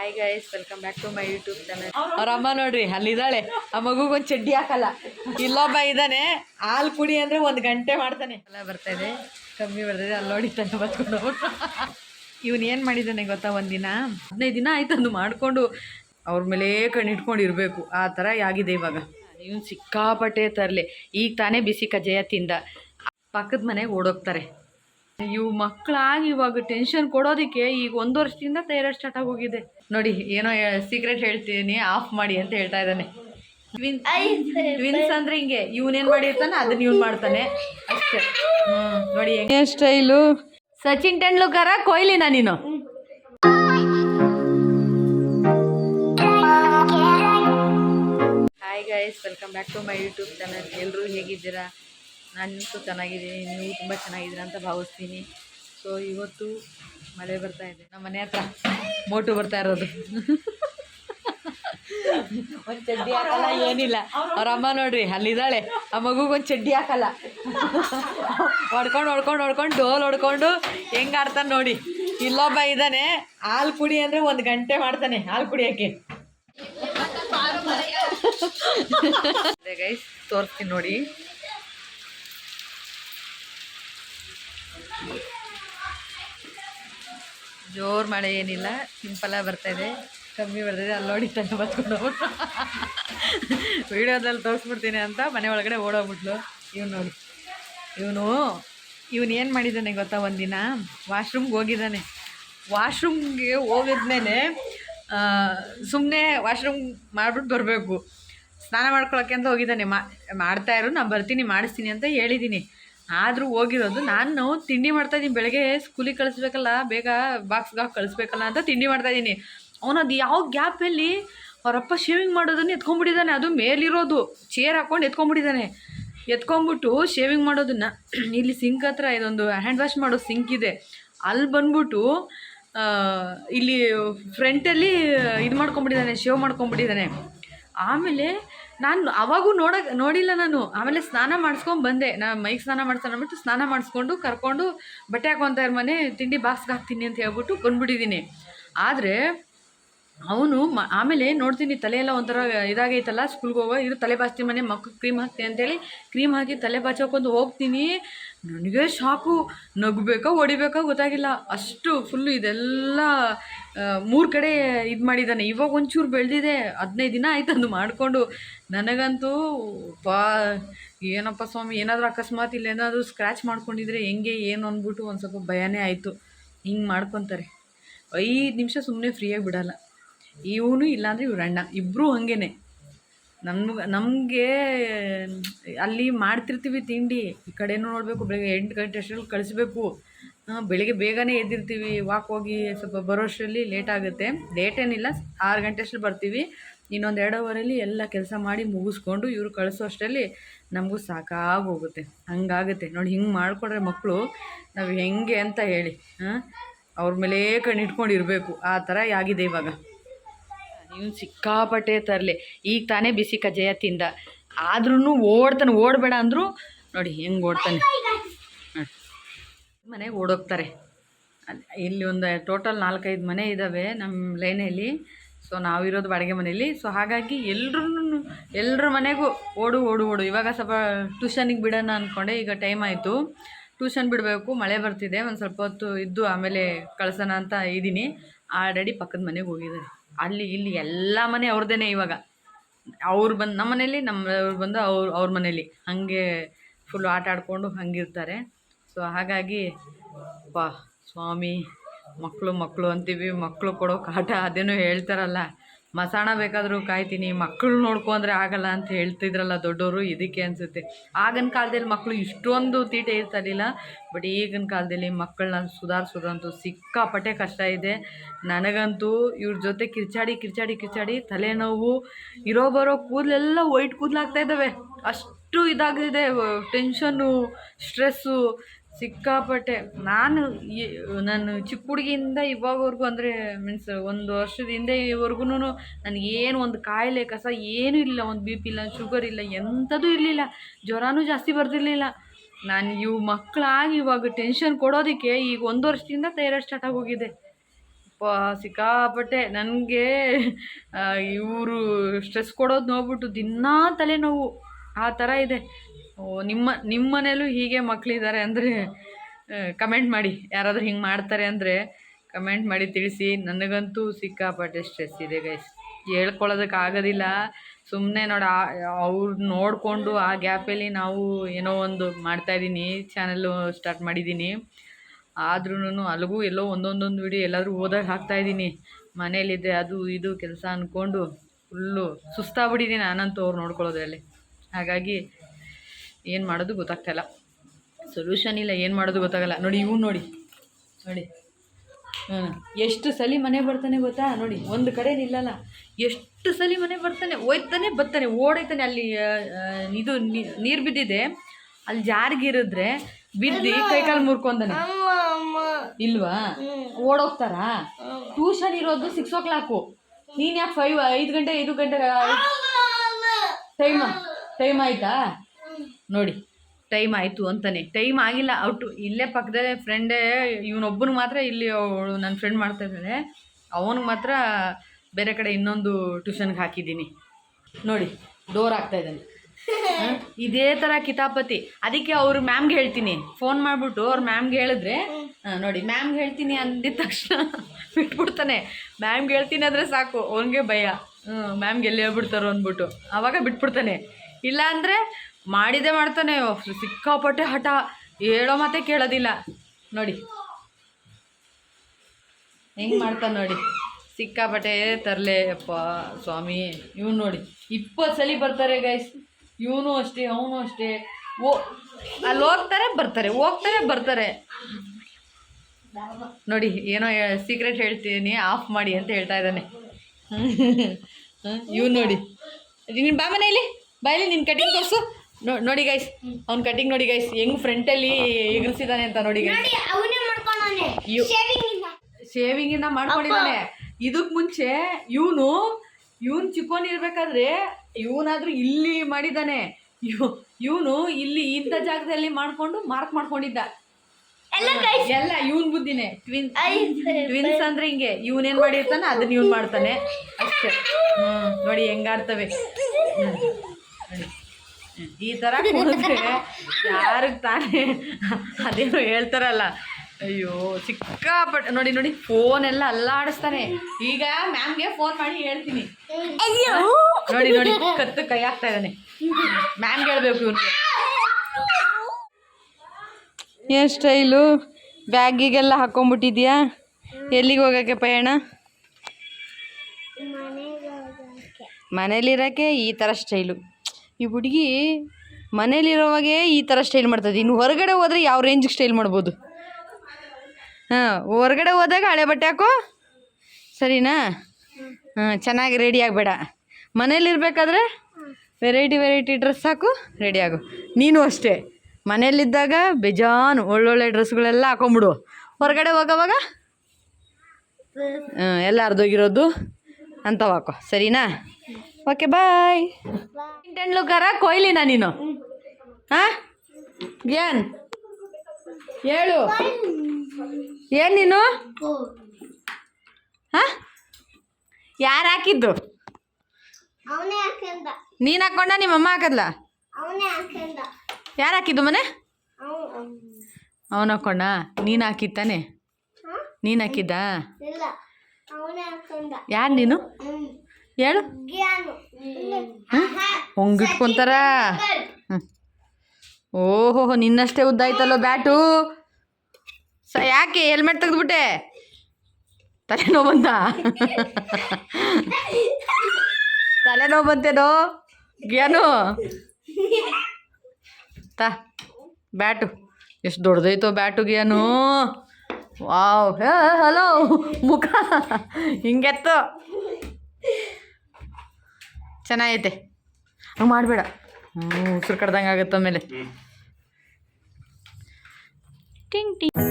Hi guys welcome back to my YouTube channel ಅವ್ರ ಅಮ್ಮ ನೋಡ್ರಿ ಅಲ್ಲಿದ್ದಾಳೆ. ಆ ಮಗುಗೊಂದು ಚಡ್ಡಿ ಹಾಕಲ್ಲ. ಇಲ್ಲೊಬ್ಬ ಇದ್ದಾನೆ ಹಾಲು ಕುಡಿ ಅಂದ್ರೆ ಒಂದು ಗಂಟೆ ಮಾಡ್ತಾನೆ. ಎಲ್ಲ ಬರ್ತಾ ಇದೆ. ಕಮ್ಮಿ ಬರ್ತದೆ ಅಲ್ಲಿ ನೋಡಿ ತಂದು ಬತ್ಕೊಂಡು ಇವನು ಏನು ಮಾಡಿದ್ದಾನೆ ಗೊತ್ತಾ ಒಂದಿನ? ಹದಿನೈದು ದಿನ ಆಯ್ತು ಅಂದು ಮಾಡಿಕೊಂಡು ಅವ್ರ ಮೇಲೆ ಕಣ್ಣಿಟ್ಕೊಂಡು ಇರಬೇಕು ಆ ಥರ ಆಗಿದೆ ಇವಾಗ. ಇವನು ಸಿಕ್ಕಾಪಟ್ಟೆ ತರಲೆ. ಈಗ ತಾನೇ ಬಿಸಿ ಕಜ್ಜಾಯ ತಿಂದ. ಪಕ್ಕದ ಮನೆಗೆ ಓಡೋಗ್ತಾರೆ. ಇವು ಮಕ್ಕಳಾಗಿ ಇವಾಗ ಟೆನ್ಷನ್ ಕೊಡೋದಕ್ಕೆ ಈಗ ಒಂದು ವರ್ಷದಿಂದ ತಯಾರಿ ಸ್ಟಾರ್ಟ್ ಆಗೋಗಿದೆ ನೋಡಿ ಏನೋ ಸೀಕ್ರೆಟ್ ಹೇಳ್ತೀನಿ ಆಫ್ ಮಾಡಿ ಅಂತ ಹೇಳ್ತಾ ಇದ್ದಾನೆ. ಟ್ವಿನ್ಸ್ ಟ್ವಿನ್ಸ್ ಅಂದ್ರೆ ಹಿಂಗೆ ಇವನೇನ್ ಮಾಡಿರ್ತಾನೆ ಅದನ್ನ ಇವ್ನು ಮಾಡ್ತಾನೆ. ಅಷ್ಟೇ. ಹ್ಮ್ ನೋಡಿ ಹೆಂಗೆ. ಸ್ಟೈಲು ಸಚಿನ್ ಟೆಂಡೂಲ್ಕರ ಕೊಹ್ಲಿನ ನೀನು. Hi guys welcome back to my YouTube channel ಎಲ್ಲರೂ ಹೇಗಿದ್ದೀರಾ? ನಾನಂತೂ ಚೆನ್ನಾಗಿದ್ದೀನಿ ನೀವು ತುಂಬ ಚೆನ್ನಾಗಿದ್ದೀರಾ ಅಂತ ಭಾವಿಸ್ತೀನಿ. ಸೊ ಇವತ್ತು ಮಳೆ ಬರ್ತಾ ಇದೆ. ನಮ್ಮ ಮನೆ ಹತ್ರ ಮೋಟು ಬರ್ತಾ ಇರೋದು. ಒಂದು ಚಡ್ಡಿ ಹಾಕಲ್ಲ ಏನಿಲ್ಲ. ಅವ್ರ ಅಮ್ಮ ನೋಡ್ರಿ ಅಲ್ಲಿದ್ದಾಳೆ. ಆ ಮಗುಗೊಂದು ಚಡ್ಡಿ ಹಾಕಲ್ಲ. ಹೊಡ್ಕೊಂಡು ಹೊಡ್ಕೊಂಡು ಹೊಡ್ಕೊಂಡು ಡೋಲ್ ಹೊಡ್ಕೊಂಡು ಹೆಂಗೆ ಆಡ್ತಾನೆ ನೋಡಿ. ಇಲ್ಲೊಬ್ಬ ಇದ್ದಾನೆ ಹಾಲು ಕುಡಿ ಅಂದರೆ ಒಂದು ಗಂಟೆ ಮಾಡ್ತಾನೆ ಹಾಲು ಕುಡಿಯೋಕ್ಕೆ. ಗೈಸ್ ತೋರಿಸ್ತೀನಿ ನೋಡಿ. ಜೋರು ಮಳೆ ಏನಿಲ್ಲ ಸಿಂಪಲಾಗಿ ಬರ್ತಾಯಿದೆ ಕಮ್ಮಿ ಬರ್ತಿದೆ, ಅಲ್ಲಿ ನೋಡಿ ತಂದು ಬತ್ಕೊಂಡು ವೀಡಿಯೋದಲ್ಲಿ ತೋರಿಸ್ಬಿಡ್ತೀನಿ ಅಂತ ಮನೆ ಒಳಗಡೆ ಓಡೋಗ್ಬಿಟ್ಲು. ಇವ್ನು ನೋಡಿ. ಇವನು ಇವನು ಏನು ಮಾಡಿದ್ದಾನೆ ಗೊತ್ತಾ ಒಂದಿನ? ವಾಶ್ರೂಮ್ಗೆ ಹೋಗಿದ್ದಾನೆ ವಾಶ್ರೂಮ್ಗೆ ಹೋಗಿದ್ಮೇಲೆ ಸುಮ್ಮನೆ ವಾಶ್ರೂಮ್ ಮಾಡ್ಬಿಟ್ಟು ಬರಬೇಕು. ಸ್ನಾನ ಮಾಡ್ಕೊಳಕ್ಕೆ ಅಂತ ಹೋಗಿದ್ದಾನೆ ಮಾ, ಮಾಡ್ತಾ ಇರು ನಾನು ಬರ್ತೀನಿ, ಮಾಡಿಸ್ತೀನಿ ಅಂತ ಹೇಳಿದ್ದೀನಿ ಆದರೂ ಹೋಗಿರೋದು. ನಾನು ತಿಂಡಿ ಮಾಡ್ತಾಯಿದ್ದೀನಿ ಬೆಳಗ್ಗೆ ಸ್ಕೂಲಿಗೆ ಕಳಿಸ್ಬೇಕಲ್ಲ, ಬೇಗ ಬಾಕ್ಸ್ಗೆ ಹಾಕಿ ಕಳಿಸ್ಬೇಕಲ್ಲ ಅಂತ ತಿಂಡಿ ಮಾಡ್ತಾಯಿದ್ದೀನಿ ಅವನದು ಯಾವ ಗ್ಯಾಪಲ್ಲಿ ಅವರಪ್ಪ ಶೇವಿಂಗ್ ಮಾಡೋದನ್ನ ಎತ್ಕೊಂಡ್ಬಿಟ್ಟಿದ್ದಾನೆ. ಅದು ಮೇಲಿರೋದು. ಚೇರ್ ಹಾಕ್ಕೊಂಡು ಎತ್ಕೊಂಡ್ಬಿಟ್ಟಿದ್ದಾನೆ. ಎತ್ಕೊಂಡ್ಬಿಟ್ಟು ಶೇವಿಂಗ್ ಮಾಡೋದನ್ನ, ಇಲ್ಲಿ ಸಿಂಕ್ ಹತ್ರ ಇದೊಂದು ಹ್ಯಾಂಡ್ ವಾಶ್ ಮಾಡೋ ಸಿಂಕ್ ಇದೆ. ಅಲ್ಲಿ ಬಂದ್ಬಿಟ್ಟು ಇಲ್ಲಿ ಫ್ರಂಟಲ್ಲಿ ಇದು ಮಾಡ್ಕೊಂಬಿಟ್ಟಿದ್ದಾನೆ ಶೇವ್ ಮಾಡ್ಕೊಂಬಿಟ್ಟಿದ್ದಾನೆ ಆಮೇಲೆ ನಾನು ಅವಾಗೂ ನೋಡ, ನೋಡಿಲ್ಲ ನಾನು. ಆಮೇಲೆ ಸ್ನಾನ ಮಾಡಿಸ್ಕೊಂಡು ಬಂದೆ. ನಾ ಮೈಗೆ ಸ್ನಾನ ಮಾಡ್ಸೋಣ ಅಂದ್ಬಿಟ್ಟು ಸ್ನಾನ ಮಾಡಿಸ್ಕೊಂಡು ಕರ್ಕೊಂಡು ಬಟ್ಟೆ ಹಾಕೊಂತ ಇರೋ ಮನೆ ತಿಂಡಿ ಬಾಕ್ಸ್ಗೆ ಹಾಕ್ತೀನಿ ಅಂತ ಹೇಳ್ಬಿಟ್ಟು ಬಂದ್ಬಿಟ್ಟಿದ್ದೀನಿ. ಆದರೆ ಅವನು ಮ ಆಮೇಲೆ ನೋಡ್ತೀನಿ ತಲೆಯೆಲ್ಲ ಒಂಥರ ಇದಾಗೈತಲ್ಲ ಸ್ಕೂಲ್ಗೆ ಹೋಗೋ, ಇದು ತಲೆ ಬಾಚ್ತೀನಿ ಮನೆ ಮಕ್ಕಳು ಕ್ರೀಮ್ ಹಾಕ್ತೀನಿ ಅಂತೇಳಿ ಕ್ರೀಮ್ ಹಾಕಿ ತಲೆ ಬಾಚೋಕೊಂಡು ಹೋಗ್ತೀನಿ. ನನಗೆ ಶಾಕು ನಗಬೇಕಾ, ಹೊಡಿಬೇಕಾ ಗೊತ್ತಾಗಿಲ್ಲ. ಅಷ್ಟು ಫುಲ್ಲು ಇದೆಲ್ಲ ಮೂರು ಕಡೆ ಇದು ಮಾಡಿದ್ದಾನೆ. ಇವಾಗ ಒಂಚೂರು ಬೆಳೆದಿದೆ. ಹದಿನೈದು ದಿನ ಆಯ್ತು ಅದು ಮಾಡಿಕೊಂಡು. ನನಗಂತೂ ಪಾ, ಏನಪ್ಪ ಸ್ವಾಮಿ, ಏನಾದರೂ ಅಕಸ್ಮಾತ್ ಇಲ್ಲ, ಏನಾದರೂ ಸ್ಕ್ರ್ಯಾಚ್ ಮಾಡ್ಕೊಂಡಿದ್ರೆ ಹೆಂಗೆ, ಏನು ಅಂದ್ಬಿಟ್ಟು ಒಂದು ಸ್ವಲ್ಪ ಭಯನೇ ಆಯಿತು. ಹಿಂಗೆ ಮಾಡ್ಕೊತಾರೆ. ಐದು ನಿಮಿಷ ಸುಮ್ಮನೆ ಫ್ರೀಯಾಗಿ ಬಿಡಲ್ಲ. ಇವನು ಇಲ್ಲಾಂದರೆ ಇವ್ರ ಅಣ್ಣ. ಇಬ್ಬರೂ ಹಾಗೇನೆ. ನಮ್ಗೆ, ನಮಗೆ ಅಲ್ಲಿ ಮಾಡ್ತಿರ್ತೀವಿ ತಿಂಡಿ. ಈ ಕಡೆನೂ ನೋಡಬೇಕು, ಬೆಳಗ್ಗೆ ಎಂಟು ಗಂಟೆ ಅಷ್ಟರಲ್ಲಿ ಕಳಿಸ್ಬೇಕು. ಬೆಳಿಗ್ಗೆ ಬೇಗನೆ ಎದ್ದಿರ್ತೀವಿ. ವಾಕ್ ಹೋಗಿ ಸ್ವಲ್ಪ ಬರೋ ಅಷ್ಟರಲ್ಲಿ ಲೇಟ್ ಆಗುತ್ತೆ. ಲೇಟ್ ಏನಿಲ್ಲ, ಆರು ಗಂಟೆ ಅಷ್ಟರಲ್ಲಿ ಬರ್ತೀವಿ. ಇನ್ನೊಂದು ಎರಡು ಅವರಲ್ಲಿ ಎಲ್ಲ ಕೆಲಸ ಮಾಡಿ ಮುಗಿಸ್ಕೊಂಡು ಇವರು ಕಳಿಸೋ ಅಷ್ಟರಲ್ಲಿ ನಮಗೂ ಸಾಕಾಗೋಗುತ್ತೆ. ಹಂಗಾಗುತ್ತೆ. ನೋಡಿ, ಹಿಂಗೆ ಮಾಡಿಕೊಂಡ್ರೆ ಮಕ್ಕಳು ನಾವು ಹೆಂಗೆ ಅಂತ ಹೇಳಿ, ಹಾಂ, ಅವ್ರ ಮೇಲೆ ಕಣ್ಣಿಟ್ಕೊಂಡಿರಬೇಕು. ಆ ಥರ ಆಗಿದೆ ಇವಾಗ. ಇವನು ಸಿಕ್ಕಾಪಟ್ಟೆ ತರಲೆ. ಈಗ ತಾನೇ ಬಿಸಿ ಕಜ್ಜಾಯ ತಿಂದ. ಆದ್ರೂ ಓಡ್ತಾನೆ. ಓಡಬೇಡ ಅಂದರೂ ನೋಡಿ ಹೆಂಗೆ ಓಡ್ತಾನೆ. ಮನೆಗೆ ಓಡೋಗ್ತಾರೆ. ಇಲ್ಲಿ ಒಂದು ಟೋಟಲ್ ನಾಲ್ಕೈದು ಮನೆ ಇದ್ದಾವೆ ನಮ್ಮ ಲೈನಲ್ಲಿ. ಸೊ ನಾವಿರೋದು ಬಾಡಿಗೆ ಮನೆಯಲ್ಲಿ ಸೊ ಹಾಗಾಗಿ ಎಲ್ರೂ ಎಲ್ಲರ ಮನೆಗೂ ಓಡು ಓಡು ಓಡು. ಇವಾಗ ಸ್ವಲ್ಪ ಟ್ಯೂಷನಿಗೆ ಬಿಡೋಣ ಅಂದ್ಕೊಂಡೆ ಈಗ ಟೈಮ್ ಆಯಿತು. ಟ್ಯೂಷನ್ ಬಿಡಬೇಕು. ಮಳೆ ಬರ್ತಿದೆ. ಒಂದು ಸ್ವಲ್ಪ ಹೊತ್ತು ಇದ್ದು ಆಮೇಲೆ ಕಳ್ಸೋಣ ಅಂತ ಇದ್ದೀನಿ. ಆಲ್ರೆಡಿ ಪಕ್ಕದ ಮನೆಗೆ ಹೋಗಿದ್ದಾರೆ. ಅಲ್ಲಿ, ಇಲ್ಲಿ ಎಲ್ಲ ಮನೆ ಅವ್ರದ್ದೇನೆ ಇವಾಗ. ಅವ್ರು ಬಂದು ನಮ್ಮ ಮನೇಲಿ ನಮ್ಮವ್ರು ಬಂದು ಅವ್ರ ಅವ್ರ ಮನೇಲಿ. ಹಾಗೆ ಫುಲ್ ಆಟ ಆಡಿಕೊಂಡು ಹಂಗಿರ್ತಾರೆ. ಸೊ ಹಾಗಾಗಿ ಬಾ ಸ್ವಾಮಿ ಮಕ್ಕಳು ಮಕ್ಕಳು ಅಂತೀವಿ ಮಕ್ಕಳು ಕೊಡೋ ಕಾಟ ಅದೇನೋ ಹೇಳ್ತಾರಲ್ಲ. ಮಸಾಣ ಬೇಕಾದರೂ ಕಾಯ್ತೀನಿ ಮಕ್ಕಳು ನೋಡ್ಕೊ ಅಂದರೆ ಆಗಲ್ಲ ಅಂತ ಹೇಳ್ತಿದ್ರಲ್ಲ ದೊಡ್ಡವರು ಇದಕ್ಕೆ ಅನಿಸುತ್ತೆ. ಆಗಿನ ಕಾಲದಲ್ಲಿ ಮಕ್ಕಳು ಇಷ್ಟೊಂದು ತೀಟೆ ಇರ್ತಾರಿಲ್ಲ ಬಟ್ ಈಗಿನ ಕಾಲದಲ್ಲಿ ಮಕ್ಕಳನ್ನ ಸುಧಾರಿಸೋದಂತೂ ಸಿಕ್ಕಾಪಟ್ಟೆ ಕಷ್ಟ ಇದೆ. ನನಗಂತೂ ಇವ್ರ ಜೊತೆ ಕಿರ್ಚಾಡಿ ಕಿರ್ಚಾಡಿ ಕಿರ್ಚಾಡಿ ತಲೆನೋವು, ಇರೋ ಬರೋ ಕೂದಲೆಲ್ಲ ವೈಟ್ ಕೂದಲಾಗ್ತಾ ಇದ್ದಾವೆ. ಅಷ್ಟು ಇದಾಗಿದೆ ಟೆನ್ಷನ್ನು ಸ್ಟ್ರೆಸ್ಸು ಸಿಕ್ಕಾಪಟ್ಟೆ. ನಾನು ನಾನು ಚಿಕ್ಕ ಹುಡುಗಿಯಿಂದ ಇವಾಗವರೆಗೂ ಅಂದರೆ ಮೀನ್ಸ್ ಒಂದು ವರ್ಷದ ಹಿಂದೆ ಇವರೆಗೂ ನನಗೇನು ಒಂದು ಕಾಯಿಲೆ, ಕಸ ಏನೂ ಇಲ್ಲ ಒಂದು ಬಿ ಪಿ ಇಲ್ಲ ಶುಗರ್ ಇಲ್ಲ ಎಂಥದೂ ಇರಲಿಲ್ಲ. ಜ್ವರನೂ ಜಾಸ್ತಿ ಬರ್ತಿರ್ಲಿಲ್ಲ ನಾನು ಇವು ಮಕ್ಕಳಾಗಿ ಇವಾಗ ಟೆನ್ಷನ್ ಕೊಡೋದಕ್ಕೆ ಈಗ ಒಂದು ವರ್ಷದಿಂದ ತಯಾರಾಗಿ ಸ್ಟಾರ್ಟ್ ಆಗೋಗಿದೆ. ಯಪ್ಪ ಸಿಕ್ಕಾಪಟ್ಟೆ. ನನಗೆ ಇವರು ಸ್ಟ್ರೆಸ್ ಕೊಡೋದು ನೋಡ್ಬಿಟ್ಟು ದಿನಾ ತಲೆನೋವು. ಆ ಥರ ಇದೆ. ಓ, ನಿಮ್ಮ ನಿಮ್ಮ ಮನೇಲೂ ಹೀಗೆ ಮಕ್ಕಳಿದ್ದಾರೆ ಅಂದರೆ ಕಮೆಂಟ್ ಮಾಡಿ. ಯಾರಾದರೂ ಹಿಂಗೆ ಮಾಡ್ತಾರೆ ಅಂದರೆ ಕಮೆಂಟ್ ಮಾಡಿ ತಿಳಿಸಿ. ನನಗಂತೂ ಸಿಕ್ಕಾಪಟ್ಟೆ ಸ್ಟ್ರೆಸ್ ಇದೆ ಗೈಸ್ ಹೇಳ್ಕೊಳ್ಳೋದಕ್ಕೆ ಆಗೋದಿಲ್ಲ. ಸುಮ್ಮನೆ ನೋಡಿ ಅವ್ರು ನೋಡಿಕೊಂಡು ಆ ಗ್ಯಾಪಲ್ಲಿ ನಾವು ಏನೋ ಒಂದು ಮಾಡ್ತಾಯಿದ್ದೀನಿ ಚಾನಲ್ಲು ಸ್ಟಾರ್ಟ್ ಮಾಡಿದ್ದೀನಿ. ಆದ್ರೂ ಅಲ್ಲಿಗೂ ಎಲ್ಲೋ ಒಂದೊಂದೊಂದು ವಿಡಿಯೋ ಎಲ್ಲಾದರೂ ಹೋದಾಗ ಹಾಕ್ತಾಯಿದ್ದೀನಿ ಮನೇಲಿದ್ದೆ ಅದು ಇದು ಕೆಲಸ ಅಂದ್ಕೊಂಡು ಫುಲ್ಲು ಸುಸ್ತಾಗ್ಬಿಟ್ಟಿದ್ದೀನಿ ನಾನಂತೂ ಅವ್ರು ನೋಡ್ಕೊಳ್ಳೋದ್ರಲ್ಲಿ. ಹಾಗಾಗಿ ಏನು ಮಾಡೋದು ಗೊತ್ತಾಗ್ತಾಯಿಲ್ಲ ಸೊಲ್ಯೂಷನ್ ಇಲ್ಲ ಏನು ಮಾಡೋದು ಗೊತ್ತಾಗಲ್ಲ. ನೋಡಿ ಇವು ನೋಡಿ. ನೋಡಿ. ಹ್ಞೂ ಎಷ್ಟು ಸಲ ಮನೆ ಬರ್ತಾನೆ ಗೊತ್ತಾ? ನೋಡಿ ಒಂದು ಕಡೆ ನಿಲ್ಲಲ್ಲ. ಎಷ್ಟು ಸಲ ಮನೆ ಬರ್ತಾನೆ? ಹೋಯ್ತಾನೆ ಬರ್ತಾನೆ ಓಡೈತಾನೆ ಅಲ್ಲಿ ಇದು ನೀರು ಬಿದ್ದಿದೆ. ಅಲ್ಲಿ ಜಾರಿಗಿರಿದ್ರೆ ಬಿದ್ದು ಕೈಕಾಲು ಮುರ್ಕೊಂಡಾನೆ. ಇಲ್ವಾ? ಓಡೋಗ್ತಾರಾ? ಟ್ಯೂಷನ್ ಇರೋದು ಸಿಕ್ಸ್ ಓ ಕ್ಲಾಕು ನೀನು ಯಾಕೆ ಫೈವ್ ಐದು ಗಂಟೆ ಐದು ಗಂಟೆ ಟೈಮ್ ಟೈಮ್ ಆಯ್ತಾ? ನೋಡಿ ಟೈಮ್ ಆಯಿತು ಅಂತಾನೆ. ಟೈಮ್ ಆಗಿಲ್ಲ ಔಟು ಇಲ್ಲೇ ಪಕ್ಕದಲ್ಲೇ ಫ್ರೆಂಡೇ ಇವನೊಬ್ಬನು ಮಾತ್ರ ಇಲ್ಲಿ ಅವಳು ನನ್ನ ಫ್ರೆಂಡ್ ಮಾಡ್ತಾ ಇದ್ದಾಳೆ. ಅವನಿಗೆ ಮಾತ್ರ ಬೇರೆ ಕಡೆ ಇನ್ನೊಂದು ಟ್ಯೂಷನ್ಗೆ ಹಾಕಿದ್ದೀನಿ. ನೋಡಿ ಡೋರ್ ಆಗ್ತಾ ಇದ್ದಾನೆ? ಇದೇ ಥರ ಕಿತಾಪತಿ. ಅದಕ್ಕೆ ಅವ್ರ ಮ್ಯಾಮ್ಗೆ ಹೇಳ್ತೀನಿ. ಫೋನ್ ಮಾಡಿಬಿಟ್ಟು ಅವ್ರ ಮ್ಯಾಮ್ಗೆ ಹೇಳಿದ್ರೆ ನೋಡಿ ಮ್ಯಾಮ್ಗೆ ಹೇಳ್ತೀನಿ ಅಂದಿದ ತಕ್ಷಣ ಬಿಟ್ಬಿಡ್ತಾನೆ. ಮ್ಯಾಮ್ಗೆ ಹೇಳ್ತೀನಿ ಅಂದರೆ ಸಾಕು, ಅವನಿಗೆ ಭಯ. ಹ್ಞೂ ಮ್ಯಾಮ್ಗೆ ಎಲ್ಲಿ ಹೇಳ್ಬಿಡ್ತಾರೋ ಅಂದ್ಬಿಟ್ಟು. ಆವಾಗ ಬಿಟ್ಬಿಡ್ತಾನೆ. ಇಲ್ಲ ಮಾಡಿದೇ ಮಾಡ್ತಾನೆ. ಸಿಕ್ಕಾಪಟ್ಟೆ ಹಠ. ಹೇಳೋ ಮತ್ತೆ ಕೇಳೋದಿಲ್ಲ. ನೋಡಿ. ಹೆಂಗೆ ಮಾಡ್ತಾನೆ ನೋಡಿ. ಸಿಕ್ಕಾಪಟ್ಟೆ ತರಲೆ. ಅಪ್ಪ ಸ್ವಾಮಿ, ಇವ್ನು ನೋಡಿ. ಇಪ್ಪತ್ತು ಸಲ ಬರ್ತಾರೆ ಗೈಸ್ ಇವನು ಅಷ್ಟೇ, ಅವನು ಅಷ್ಟೇ. ಓ, ಅಲ್ಲಿ ಹೋಗ್ತಾರೆ, ಬರ್ತಾರೆ. ಹೋಗ್ತಾರೆ, ಬರ್ತಾರೆ. ನೋಡಿ, ಏನೋ ಸೀಕ್ರೆಟ್ ಹೇಳ್ತೀನಿ ಆಫ್ ಮಾಡಿ ಅಂತ ಹೇಳ್ತಾ ಇದ್ದಾನೆ. ಇವ್ನು ನೋಡಿ. ನೀನು ಬಾ ಮನೆಯಲ್ಲಿ. ಬಾಯಲ್ಲಿ ನಿನ್ನ ಕಟಿಂಗ್ ತೋರಿಸು. ನೋಡಿ ಗೈಸ್ ಅವ್ನ ಕಟಿಂಗ್ ನೋಡಿ ಗೈಸ್ ಹೆಂಗ್ ಫ್ರಂಟಲ್ಲಿ ಎಗರಿಸಿದಾನೆ ಅಂತ ನೋಡಿ ಗೈಸ್ ಶೇವಿಂಗ್ ಇಂದ. ಮಾಡ್ಕೊಂಡಿದ್ದಾನೆ. ಇದಕ್ ಮುಂಚೆ ಇವನು ಇವನ್ ಚಿಕ್ಕೋನ್ ಇರ್ಬೇಕಾದ್ರೆ ಇವನಾದ್ರೂ ಇಲ್ಲಿ ಮಾಡಿದ್ದಾನೆ. ಇವನು ಇಲ್ಲಿ ಇಂಥ ಜಾಗದಲ್ಲಿ ಮಾಡ್ಕೊಂಡು ಮಾರ್ಕ್ ಮಾಡ್ಕೊಂಡಿದ್ದ. ಎಲ್ಲ ಇವನ್ ಬುದ್ಧಿನೇ. ಟ್ವಿನ್ಸ್. ಟ್ವಿನ್ಸ್ ಅಂದ್ರೆ ಹಿಂಗೆ ಇವನ್ ಏನ್ ಮಾಡಿರ್ತಾನೆ ಅದನ್ನ ಇವನ್ ಮಾಡ್ತಾನೆ. ಅಷ್ಟೇ. ಹ್ಮ್ ನೋಡಿ ಹೆಂಗಾಡ್ತವೆ. ಹ್ಮ್. ಈ ತರ ಕೂತ್ರೆ ಯಾರಿಗೆ ತಾನೇ ಅದೇನೋ ಹೇಳ್ತಾರಲ್ಲ. ಅಯ್ಯೋ ಸಿಕ್ಕಾಪಟ್ಟೆ ನೋಡಿ ನೋಡಿ ಫೋನ್ ಎಲ್ಲ ಅಲ್ಲಾಡಿಸ್ತಾನೆ. ಈಗ ಮ್ಯಾಮ್ಗೆ ಫೋನ್ ಮಾಡಿ ಹೇಳ್ತೀನಿ. ನೋಡಿ ನೋಡಿ ಕತ್ತು ಕೈ ಹಾಕ್ತಾ ಇದ್ದಾನೆ. ಮ್ಯಾಮ್ಗೆ ಹೇಳ್ಬೇಕು ಇವ್ರಿಗೆ ಏನು ಸ್ಟೈಲು? ಬ್ಯಾಗಿಗೆಲ್ಲ ಹಾಕೊಂಡ್ಬಿಟ್ಟಿದ್ಯಾ? ಎಲ್ಲಿಗೆ ಹೋಗಕ್ಕೆ ಪಯಣ? ಮನೇಲಿರೋಕ್ಕೆ ಈ ಥರ ಸ್ಟೈಲು. ಈ ಹುಡುಗಿ ಮನೇಲಿರೋವಾಗೆ ಈ ಥರ ಸ್ಟೈಲ್ ಮಾಡ್ತದೆ. ಇನ್ನು ಹೊರಗಡೆ ಹೋದರೆ ಯಾವ ರೇಂಜಿಗೆ ಸ್ಟೈಲ್ ಮಾಡ್ಬೋದು? ಹಾಂ ಹೊರಗಡೆ ಹೋದಾಗ ಹಳೆ ಬಟ್ಟೆ ಹಾಕೋ? ಸರಿನಾ? ಹಾಂ ಚೆನ್ನಾಗಿ ರೆಡಿ ಆಗಬೇಡ. ಮನೇಲಿರ್ಬೇಕಾದ್ರೆ ವೆರೈಟಿ ವೆರೈಟಿ ಡ್ರೆಸ್ ಹಾಕು ರೆಡಿ ಆಗು. ನೀನು ಅಷ್ಟೇ. ಮನೇಲಿದ್ದಾಗ ಬೇಜಾನು. ಒಳ್ಳೊಳ್ಳೆ ಡ್ರೆಸ್ಗಳೆಲ್ಲ ಹಾಕೊಂಬಿಡು ಹೊರಗಡೆ ಹೋಗೋವಾಗ? ಹಾಂ ಎಲ್ಲ ಅರ್ಧೋಗಿರೋದು ಅಂಥವು ಹಾಕೋ. ಸರಿನಾ? ಓಕೆ ಬಾಯ್ ಲುಕರ ಕೊಯ್ಲಿನ ನೀನು? ಹಾಂ? ಏನ್? ಹೇಳು. ಏನು ನೀನು? ಹಾಂ? ಯಾರು ಹಾಕಿದ್ದು? ನೀನು ಹಾಕೊಂಡ ನಿಮ್ಮ ಅಮ್ಮ ಹಾಕದ್ಲ ಯಾರು ಹಾಕಿದ್ದು ಮನೆ? ಅವನು ಹಾಕೊಂಡ? ನೀನು ಹಾಕಿದ್ದಾನೆ ನೀನು ಹಾಕಿದ್ದ? ಯಾರು ನೀನು? ಹೇಳು. ಹೊಂಗಿಟ್ಕೊಂತಾರ. ಓಹೋ ನಿನ್ನಷ್ಟೇ ಉದ್ದ ಆಯ್ತಲ್ಲೋ ಬ್ಯಾಟು? ಸ ಯಾಕೆ ಹೆಲ್ಮೆಟ್ ತೆಗೆದ್ಬಿಟ್ಟೆ? ತಲೆನೋವು ಬಂತ ತಲೆನೋವು ಬಂತೇನೋ? ಗ್ಯಾನು? ತಾ ಬ್ಯಾಟು. ಎಷ್ಟು ದೊಡ್ಡದೈತೋ ಬ್ಯಾಟು ಗ್ಯಾನು. ವಾವ್. ಹೇ ಹಲೋ ಮುಖ. ಹಿಂಗೆತ್ತು. ಚೆನ್ನಾಗೈತೆ. ಹಂಗೆ ಮಾಡಬೇಡ. ಹ್ಞೂ ಉಸಿರು ಕಡ್ದಂಗೆ ಆಗುತ್ತೆ ಆಮೇಲೆ. ಟಿಂಗ್ ಟಿಂಗ್.